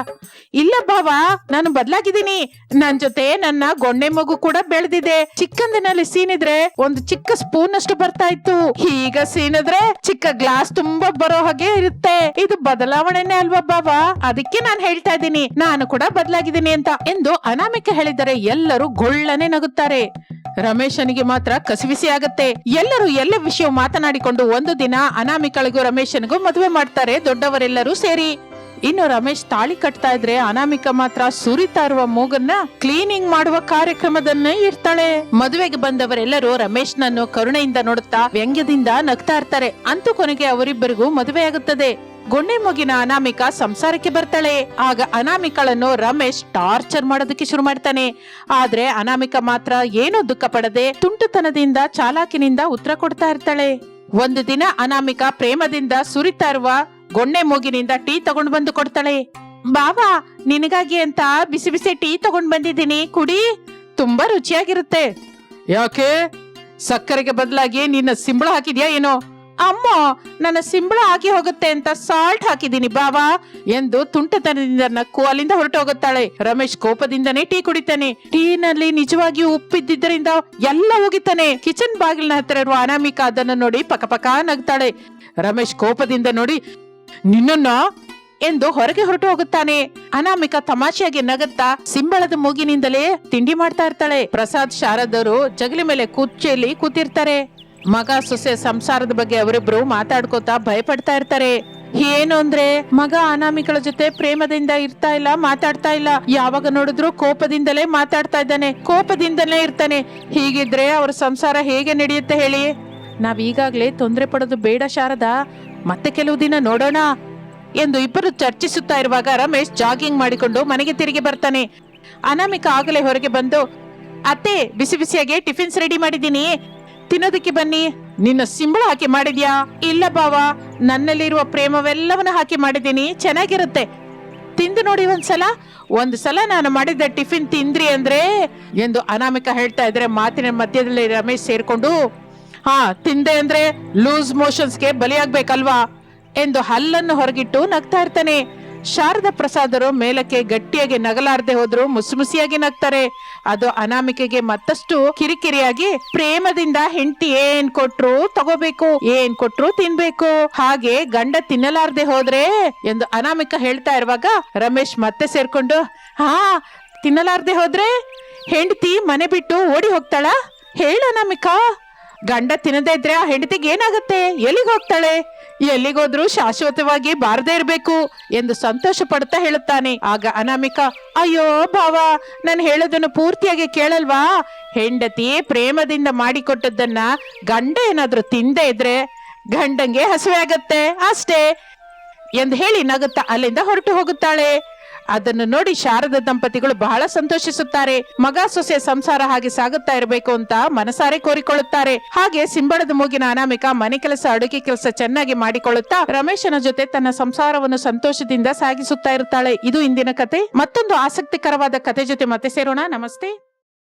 ಇಲ್ಲ ಬಾವ, ನಾನು ಬದಲಾಗಿದ್ದೀನಿ. ನನ್ ಜೊತೆ ನನ್ನ ಗೊಂಡೆ ಮಗು ಕೂಡ ಬೆಳೆದಿದೆ. ಚಿಕ್ಕಂದಿನಲ್ಲಿ ಸೀನಿದ್ರೆ ಒಂದು ಚಿಕ್ಕ ಸ್ಪೂನ್ ಅಷ್ಟು ಬರ್ತಾ ಇತ್ತು. ಈಗ ಸೀನಿದ್ರೆ ಚಿಕ್ಕ ಗ್ಲಾಸ್ ತುಂಬಾ ಬರೋ ಹಾಗೆ ಇರುತ್ತೆ. ಇದು ಬದಲಾವಣೆನೇ ಅಲ್ವಾ ಬಾವ? ಅದಕ್ಕೆ ನಾನು ಹೇಳ್ತಾ ಇದ್ದೀನಿ. ನಾನು ಕೂಡ ಬದಲಾಗಿದ್ದೀನಿ ಅಂತ ಎಂದು ಅನಾಮಿಕ ಹೇಳಿದರೆ ಎಲ್ಲರೂ ಗೊಳ್ಳನೆ ನಗುತ್ತಾರೆ. ರಮೇಶನಿಗೆ ಮಾತ್ರ ಕಸಿವಿಸಿ ಆಗತ್ತೆ. ಎಲ್ಲರೂ ಎಲ್ಲ ವಿಷಯ ಮಾತನಾಡಿಕೊಂಡು ಒಂದು ದಿನ ಅನಾಮಿಕಳಿಗೂ ರಮೇಶನಿಗೂ ಮದುವೆ ಮಾಡ್ತಾರೆ ದೊಡ್ಡವರೆಲ್ಲರೂ ಸೇರಿ. ಇನ್ನು ರಮೇಶ್ ತಾಳಿ ಕಟ್ತಾ ಇದ್ರೆ ಅನಾಮಿಕ ಮಾತ್ರ ಸುರಿತಾ ಇರುವ ಮೂಗನ್ನ ಕ್ಲೀನಿಂಗ್ ಮಾಡುವ ಕಾರ್ಯಕ್ರಮದನ್ನ ಇರ್ತಾಳೆ ಮದುವೆಗೆ ಬಂದವರೆಲ್ಲರೂ ರಮೇಶ್ ನನ್ನು ಕರುಣೆಯಿಂದ ನೋಡುತ್ತಾ ವ್ಯಂಗ್ಯದಿಂದ ನಗ್ತಾ ಇರ್ತಾರೆ. ಅಂತೂ ಕೊನೆಗೆ ಅವರಿಬ್ಬರಿಗೂ ಮದುವೆ ಆಗುತ್ತದೆ. ಗೊಣ್ಣೆ ಮೂಗಿನ ಅನಾಮಿಕ ಸಂಸಾರಕ್ಕೆ ಬರ್ತಾಳೆ. ಆಗ ಅನಾಮಿಕಳನ್ನು ರಮೇಶ್ ಟಾರ್ಚರ್ ಮಾಡೋದಕ್ಕೆ ಶುರು ಮಾಡ್ತಾನೆ. ಆದ್ರೆ ಅನಾಮಿಕ ಮಾತ್ರ ಏನೂ ದುಃಖ ಪಡದೆ ತುಂಟುತನದಿಂದ ಚಾಲಾಕಿನಿಂದ ಉತ್ತರ ಕೊಡ್ತಾ ಇರ್ತಾಳೆ. ಒಂದು ದಿನ ಅನಾಮಿಕ ಪ್ರೇಮದಿಂದ ಸುರಿತಾ ಇರುವ ಗೊಣ್ಣೆ ಮೂಗಿನಿಂದ ಟೀ ತಗೊಂಡು ಬಂದು ಕೊಡ್ತಾಳೆ. ಬಾವಾ, ನಿನಗಾಗಿ ಅಂತ ಬಿಸಿ ಬಿಸಿ ಟೀ ತಗೊಂಡ್ ಬಂದಿದ್ದೀನಿ, ಕುಡಿ. ತುಂಬಾ ರುಚಿಯಾಗಿರುತ್ತೆ. ಯಾಕೆ? ಸಕ್ಕರೆಗೆ ಬದಲಾಗಿ ನಿನ್ನ ಸಿಂಬಳ ಹಾಕಿದ್ಯಾ ಏನೋ? ಅಮ್ಮ, ನನ್ನ ಸಿಂಬಳ ಆಗಿ ಹೋಗುತ್ತೆ ಅಂತ ಸಾಲ್ಟ್ ಹಾಕಿದೀನಿ ಬಾವಾ. ಎಂದು ತುಂಟತನದಿಂದ ನಕ್ಕು ಅಲ್ಲಿಂದ ಹೊರಟು ಹೋಗುತ್ತಾಳೆ ರಮೇಶ್ ಕೋಪದಿಂದನೇ ಟೀ ಕುಡಿತಾನೆ. ಟೀನಲ್ಲಿ ನಿಜವಾಗಿ ಉಪ್ಪಿದ್ದರಿಂದ ಎಲ್ಲ ಹೋಗಿತಾನೆ ಕಿಚನ್ ಬಾಗಿಲಿನ ಹತ್ತಿರ ಇರುವ ಅನಾಮಿಕ ಅದನ್ನು ನೋಡಿ ಪಕಪಕ ನಗ್ತಾಳೆ. ರಮೇಶ್ ಕೋಪದಿಂದ ನೋಡಿ ನಿನ್ನನ್ನ ಎಂದು ಹೊರಗೆ ಹೊರಟು ಹೋಗುತ್ತಾನೆ. ಅನಾಮಿಕ ತಮಾಷೆಯಾಗಿ ನಗುತ್ತಾ ಸಿಂಬಳದ ಮೂಗಿನಿಂದಲೇ ತಿಂಡಿ ಮಾಡ್ತಾ ಇರ್ತಾಳೆ. ಪ್ರಸಾದ್, ಶಾರದರು ಜಗಲಿ ಮೇಲೆ ಕುರ್ಚಿಯಲ್ಲಿ ಕೂತಿರ್ತಾರೆ. ಮಗ ಸೊಸೆ ಸಂಸಾರದ ಬಗ್ಗೆ ಅವರಿಬ್ರು ಮಾತಾಡ್ಕೋತಾ ಭಯಪಡ್ತಾ ಇರ್ತಾರೆ. ಏನು ಅಂದ್ರೆ, ಮಗ ಅನಾಮಿಕಳ ಜೊತೆ ಪ್ರೇಮದಿಂದ ಇರ್ತಾ ಇಲ್ಲ, ಮಾತಾಡ್ತಾ ಇಲ್ಲ. ಯಾವಾಗ ನೋಡಿದ್ರು ಕೋಪದಿಂದಲೇ ಮಾತಾಡ್ತಾ ಇದ್ದಾನೆ. ಕೋಪದಿಂದಲೇ ಇರ್ತಾನೆ. ಹೀಗಿದ್ರೆ ಅವ್ರ ಸಂಸಾರ ಹೇಗೆ ನಡೆಯುತ್ತೆ ಹೇಳಿ? ನಾವ್ ಈಗಾಗ್ಲೇ ತೊಂದರೆ ಪಡೋದು ಬೇಡ ಶಾರದಾ. ಮತ್ತೆ ಕೆಲವು ದಿನ ನೋಡೋಣ ಎಂದು ಇಬ್ಬರು ಚರ್ಚಿಸುತ್ತಾ ಇರುವಾಗ ರಮೇಶ್ ಜಾಗಿಂಗ್ ಮಾಡಿಕೊಂಡು ಮನೆಗೆ ತಿರುಗಿ ಬರ್ತಾನೆ. ಅನಾಮಿಕ ಆಗಲೇ ಹೊರಗೆ ಬಂದು, ಅತ್ತೆ, ಬಿಸಿ ಬಿಸಿಯಾಗಿ ಟಿಫಿನ್ಸ್ ರೆಡಿ ಮಾಡಿದ್ದೀನಿ. ತಿನ್ನೋದಕ್ಕೆ ಬನ್ನಿ. ನಿನ್ನ ಸಿಂಬಳ ಹಾಕಿ ಮಾಡಿದ್ಯಾ? ಇಲ್ಲ ಬಾವ, ನನ್ನಲ್ಲಿರುವ ಪ್ರೇಮವೆಲ್ಲವನ್ನ ಹಾಕಿ ಮಾಡಿದ್ದೀನಿ. ಚೆನ್ನಾಗಿರುತ್ತೆ. ತಿಂದು ನೋಡಿ ಒಂದ್ಸಲ. ಒಂದ್ಸಲ ನಾನು ಮಾಡಿದ ಟಿಫಿನ್ ತಿಂದ್ರಿ ಅಂದ್ರೆ, ಎಂದು ಅನಾಮಿಕ ಹೇಳ್ತಾ ಇದ್ರೆ ಮಾತಿನ ಮಧ್ಯದಲ್ಲಿ ರಮೇಶ್ ಸೇರ್ಕೊಂಡು ಹಾ, ತಿಂದೆ ಅಂದ್ರೆ ಲೂಸ್ ಮೋಷನ್ಸ್ಗೆ ಬಲಿಯಾಗ್ಬೇಕಲ್ವಾ? ಎಂದು ಹಲ್ಲನ್ನು ಹೊರಗಿಟ್ಟು ನಗ್ತಾ ಇರ್ತಾನೆ. ಶಾರದ ಪ್ರಸಾದರು ಮೇಲಕ್ಕೆ ಗಟ್ಟಿಯಾಗಿ ನಗಲಾರ್ದೆ ಹೋದ್ರು ಮುಸುಮುಸಿಯಾಗಿ ನಗ್ತಾರೆ. ಅದು ಅನಾಮಿಕೆಗೆ ಮತ್ತಷ್ಟು ಕಿರಿಕಿರಿಯಾಗಿ ಪ್ರೇಮದಿಂದ ಹೆಂಡತಿ ಏನ್ ಕೊಟ್ರು ತಗೋಬೇಕು, ಏನ್ ಕೊಟ್ರು ತಿನ್ಬೇಕು. ಹಾಗೆ ಗಂಡ ತಿನ್ನಲಾರ್ದೆ ಹೋದ್ರೆ ಎಂದು ಅನಾಮಿಕ ಹೇಳ್ತಾ ಇರುವಾಗ ರಮೇಶ್ ಮತ್ತೆ ಸೇರ್ಕೊಂಡು, ಹಾ, ತಿನ್ನಲಾರ್ದೆ ಹೋದ್ರೆ ಹೆಂಡತಿ ಮನೆ ಬಿಟ್ಟು ಓಡಿ ಹೋಗ್ತಾಳ? ಹೇಳ ಅನಾಮಿಕಾ. ಗಂಡ ತಿನ್ನದೇ ಇದ್ರೆ ಆ ಹೆಂಡತಿಗೆ ಏನಾಗುತ್ತೆ? ಎಲ್ಲಿಗೆ ಹೋಗ್ತಾಳೆ? ಎಲ್ಲಿಗೋದ್ರೂ ಶಾಶ್ವತವಾಗಿ ಬಾರದೇ ಇರ್ಬೇಕು ಎಂದು ಸಂತೋಷ ಪಡ್ತಾ ಹೇಳುತ್ತಾನೆ. ಆಗ ಅನಾಮಿಕ, ಅಯ್ಯೋ ಭಾವ, ನಾನು ಹೇಳೋದನ್ನು ಪೂರ್ತಿಯಾಗಿ ಕೇಳಲ್ವಾ? ಹೆಂಡತಿ ಪ್ರೇಮದಿಂದ ಮಾಡಿಕೊಟ್ಟದ್ದನ್ನ ಗಂಡ ಏನಾದ್ರೂ ತಿಂದೇ ಇದ್ರೆ ಗಂಡಂಗೆ ಹಸುವೆ ಆಗತ್ತೆ, ಅಷ್ಟೇ. ಎಂದು ಹೇಳಿ ನಗುತ್ತಾ ಅಲ್ಲಿಂದ ಹೊರಟು ಹೋಗುತ್ತಾಳೆ. ಅದನ್ನು ನೋಡಿ ಶಾರದ ದಂಪತಿಗಳು ಬಹಳ ಸಂತೋಷಿಸುತ್ತಾರೆ. ಮಗ ಸೊಸೆ ಸಂಸಾರ ಹಾಗೆ ಸಾಗುತ್ತಾ ಇರಬೇಕು ಅಂತ ಮನಸಾರೆ ಕೋರಿಕೊಳ್ಳುತ್ತಾರೆ. ಹಾಗೆ ಸಿಂಬಳದ ಮೂಗಿನ ಅನಾಮಿಕ ಮನೆ ಕೆಲಸ, ಅಡುಗೆ ಕೆಲಸ ಚೆನ್ನಾಗಿ ಮಾಡಿಕೊಳ್ಳುತ್ತಾ ರಮೇಶನ ಜೊತೆ ತನ್ನ ಸಂಸಾರವನ್ನು ಸಂತೋಷದಿಂದ ಸಾಗಿಸುತ್ತಾ ಇರುತ್ತಾಳೆ. ಇದು ಇಂದಿನ ಕತೆ. ಮತ್ತೊಂದು ಆಸಕ್ತಿಕರವಾದ ಕತೆ ಜೊತೆ ಮತ್ತೆ ಸೇರೋಣ. ನಮಸ್ತೆ.